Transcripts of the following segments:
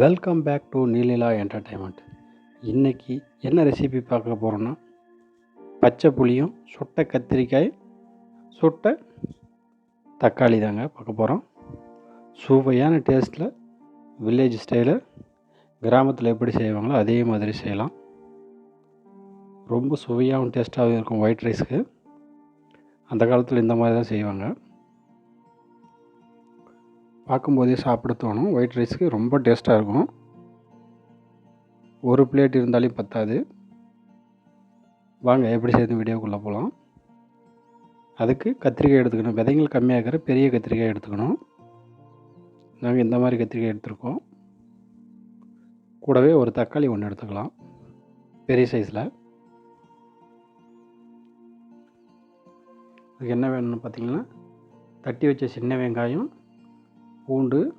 Welcome back to Neelila entertainment இன்றைக்கி என்ன recipe பார்க்க போகிறோன்னா பச்சை புளியும் சுட்ட கத்திரிக்காய் சுட்ட தக்காளி தாங்க பார்க்க போகிறோம் சுவையான டேஸ்ட்டில் வில்லேஜ் ஸ்டைலில் கிராமத்தில் எப்படி செய்வாங்களோ அதே மாதிரி செய்யலாம். ரொம்ப சுவையாகவும் டேஸ்ட்டாகவும் இருக்கும் ஒயிட் ரைஸ்க்கு அந்த காலத்தில் இந்த மாதிரி தான் செய்வாங்க. பார்க்கும்போதே சாப்பிட தோணும். ஒயிட் ரைஸுக்கு ரொம்ப டேஸ்ட்டாக இருக்கும். ஒரு பிளேட் இருந்தாலே பத்தாது. வாங்க எப்படி செய்யுது வீடியோக்குள்ளே போகலாம் அதுக்கு கத்திரிக்காய் எடுத்துக்கணும். விதைகள் கம்மியாக இருக்கிற பெரிய கத்திரிக்காய் எடுத்துக்கணும். நாங்கள் இந்த மாதிரி கத்திரிக்காய் எடுத்துருக்கோம். கூடவே ஒரு தக்காளி ஒன்று எடுத்துக்கலாம். பெரிய சைஸில் அதுக்கு என்ன வேணும்னு பார்த்தீங்கன்னா தட்டி வச்ச சின்ன வெங்காயம் பூண்டு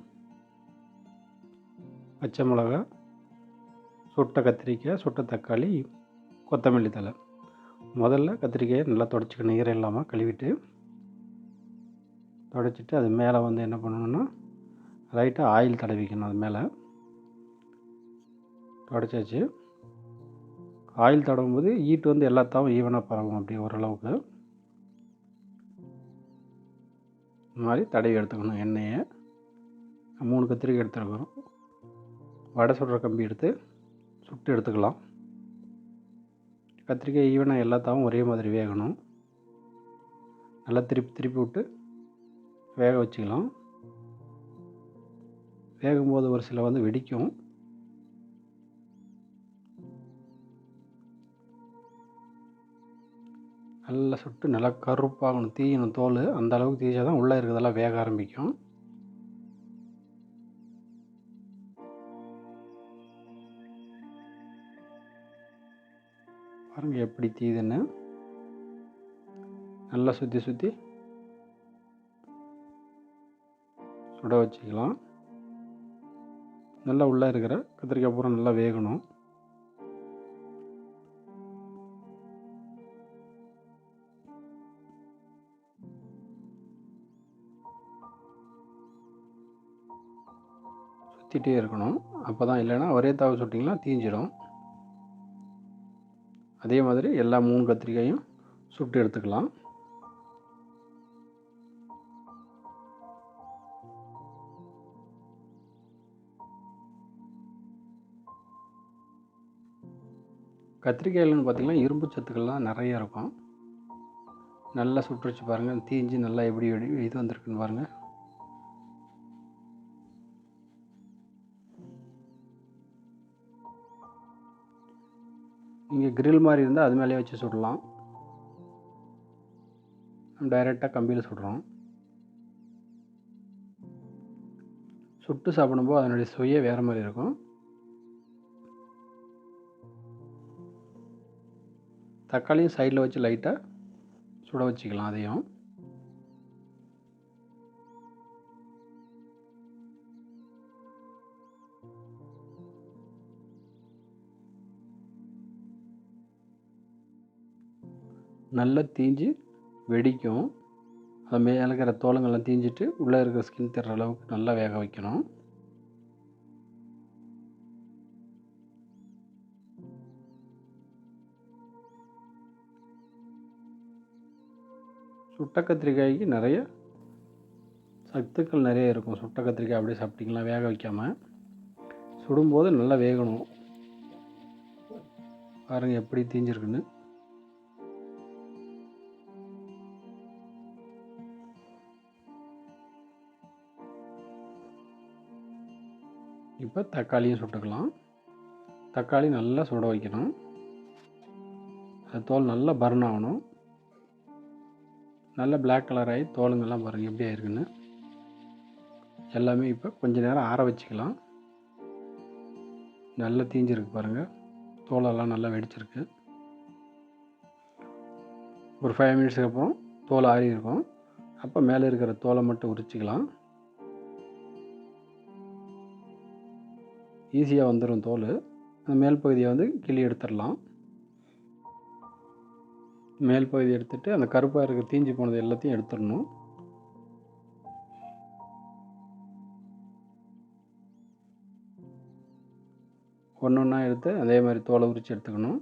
பச்சை மிளகா சுட்ட கத்திரிக்காய் சுட்ட தக்காளி கொத்தமல்லி தழை. முதல்ல கத்திரிக்காயை நல்லா தொடச்சிக்கணும் ஈரம் இல்லாமல் கழுவிட்டு தொடச்சிட்டு அது மேலே வந்து என்ன பண்ணணுன்னா லைட்டாக ஆயில் தடவிக்கணும் அது மேலே. தொடச்சாச்சு. ஆயில் தடவும் போது ஈட்டு வந்து எல்லாத்தாவும் ஈவனாக பரவும் அப்படி ஓரளவுக்கு. இந்த மாதிரி தடவி எடுத்துக்கணும் எண்ணெயை. மூணு கத்திரிக்காய் எடுத்துருக்குறோம் வடை சுடுற கம்பி எடுத்து சுட்டு எடுத்துக்கலாம். கத்திரிக்காய் ஈவனாக எல்லாத்தாவும் ஒரே மாதிரி வேகணும். நல்லா திருப்பி திருப்பி விட்டு வேக வச்சுக்கலாம். வேகும்போது ஒரு சில வந்து வெடிக்கும். நல்லா சுட்டு நல்லா கருப்பாகணும் தீயணும் தோல். அந்த அளவுக்கு தீய்ச்சா தான் உள்ளே இருக்கிறதெல்லாம் வேக ஆரம்பிக்கும். பாருங்கள் எப்படி தீயுதுன்னு நல்லா சுற்றி சுற்றி சுட வச்சுக்கலாம். நல்லா உள்ளே இருக்கிற கத்திரிக்காய் பூரா நல்லா வேகணும். சுற்றிட்டே இருக்கணும். அப்போ தான் இல்லைன்னா ஒரே தாவை சுட்டிங்கன்னா தீஞ்சிடும். அதே மாதிரி எல்லா மூணு கத்திரிக்காயும் சுட்டு எடுத்துக்கலாம். கத்திரிக்காயில்னு பார்த்திங்கன்னா இரும்பு சத்துக்கள்லாம் நிறைய இருக்கும். நல்லா சுட்டுருச்சு பாருங்கள் தீஞ்சு நல்லா எப்படி இது வந்திருக்குன்னு பாருங்கள் நீங்கள் கிரில் மாதிரி இருந்தால் அது மேலேயே வச்சு சுடலாம். டைரெக்டாக கம்பியில் சுடுறோம். சுட்டு சாப்பிடும்போது அதனுடைய சுவையே வேறு மாதிரி இருக்கும். தக்காளியும் சைடில் வச்சு லைட்டாக சுட வச்சுக்கலாம் அதையும். நல்லா தீஞ்சு வெடிக்கும். அது மேலே இருக்கிற தோலங்கள்லாம் தீஞ்சிட்டு உள்ளே இருக்கிற ஸ்கின் தர்ற அளவுக்கு நல்லா வேக வைக்கணும். சுட்ட கத்திரிக்காய்க்கு நிறைய சத்துக்கள் நிறைய இருக்கும். சுட்ட கத்திரிக்காய் அப்படியே சாப்பிட்டிங்களா? வேக வைக்காமல் சுடும்போது நல்லா வேகணும். பாருங்கள் எப்படி தீஞ்சிருக்குன்னு. இப்போ தக்காளியும் சுட்டுக்கலாம். தக்காளி நல்லா சுட வைக்கணும். அது தோல் நல்லா பர்ன் ஆகணும். நல்லா பிளாக் கலர் ஆகி தோலுங்கெல்லாம் பாருங்கள் எப்படி ஆயிருக்குன்னு. எல்லாமே இப்போ கொஞ்சம் நேரம் ஆற வச்சுக்கலாம். நல்லா தீஞ்சிருக்கு பாருங்கள் தோலெல்லாம் நல்லா வெடிச்சிருக்கு. ஒரு ஃபைவ் மினிட்ஸுக்கு அப்புறம் தோல் ஆறி இருக்கும் அப்போ மேலே இருக்கிற தோலை மட்டும் உரிச்சிக்கலாம். ஈஸியாக வந்துடும் தோல். அந்த மேல் பகுதியை வந்து கிளி எடுத்துடலாம். மேல் பகுதி எடுத்துகிட்டு அந்த கருப்பாக இருக்க தீஞ்சி போனது எல்லாத்தையும் எடுத்துடணும். ஒன்று ஒன்றா எடுத்து அதே மாதிரி தோலை உரித்து எடுத்துக்கணும்.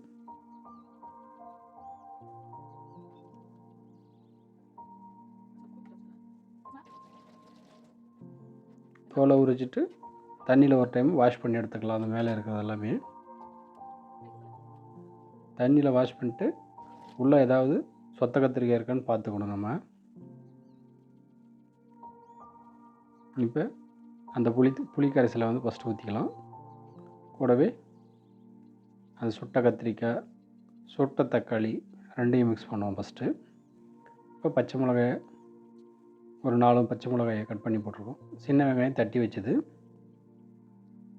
தோலை உரிச்சிட்டு தண்ணியில் ஒரு டைம் வாஷ் பண்ணி எடுத்துக்கலாம். அந்த மேலே இருக்கிறது எல்லாமே. தண்ணியில் வாஷ் பண்ணிட்டு உள்ளே ஏதாவது சொத்த கத்திரிக்காய் இருக்கான்னு பார்த்துக்கணும் நம்ம. இப்போ அந்த புளி புளி கரைசலை வந்து ஃபஸ்ட்டு ஊற்றிக்கலாம் கூடவே அந்த சுட்ட கத்திரிக்காய் சுட்ட தக்காளி ரெண்டையும் மிக்ஸ் பண்ணுவோம் ஃபஸ்ட்டு இப்போ பச்சை மிளகாய் ஒரு நாலு பச்சை மிளகாயை கட் பண்ணி போட்டிருக்கோம். சின்ன வெங்காயம் தட்டி வச்சது.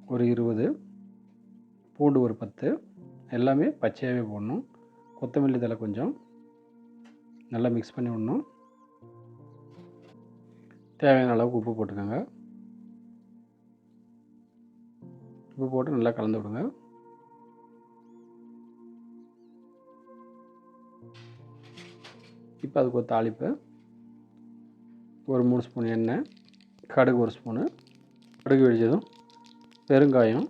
ஒரு இருபது பூண்டு ஒரு பத்து எல்லாமே பச்சையாகவே போடணும். கொத்தமல்லி தழை கொஞ்சம் நல்லா மிக்ஸ் பண்ணி விடணும். தேவையான அளவுக்கு உப்பு போட்டுக்கோங்க. உப்பு போட்டு நல்லா கலந்து விடுங்க. இப்போ அதுக்கு ஒரு தாளிப்பு. ஒரு மூணு ஸ்பூன் எண்ணெய் கடுகு ஒரு ஸ்பூனு. கடுகு வெடிச்சதும் பெருங்காயம்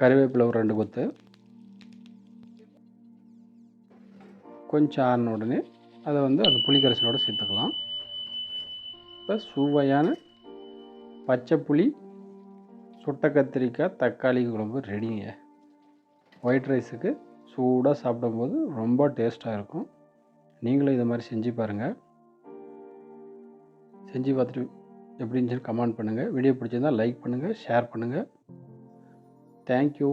கறிவேப்பிலை ஒரு ரெண்டு கொத்து கொஞ்சம் ஆறின உடனே அதை வந்து அந்த புளிக்கரைசலோடு சேர்த்துக்கலாம். இப்போ சுவையான பச்சை புளி சுட்ட கத்திரிக்காய் தக்காளி குழம்பு ரெடிங்க. ஒயிட் ரைஸுக்கு சூடாக சாப்பிடும்போது ரொம்ப டேஸ்ட்டாக இருக்கும். நீங்களும் இதை மாதிரி செஞ்சு பாருங்கள் செஞ்சு பார்த்துட்டு எப்படின்னு சொல்லி கமெண்ட் பண்ணுங்கள் வீடியோ பிடிச்சிருந்தால் லைக் பண்ணுங்கள் ஷேர் பண்ணுங்கள் தேங்க்யூ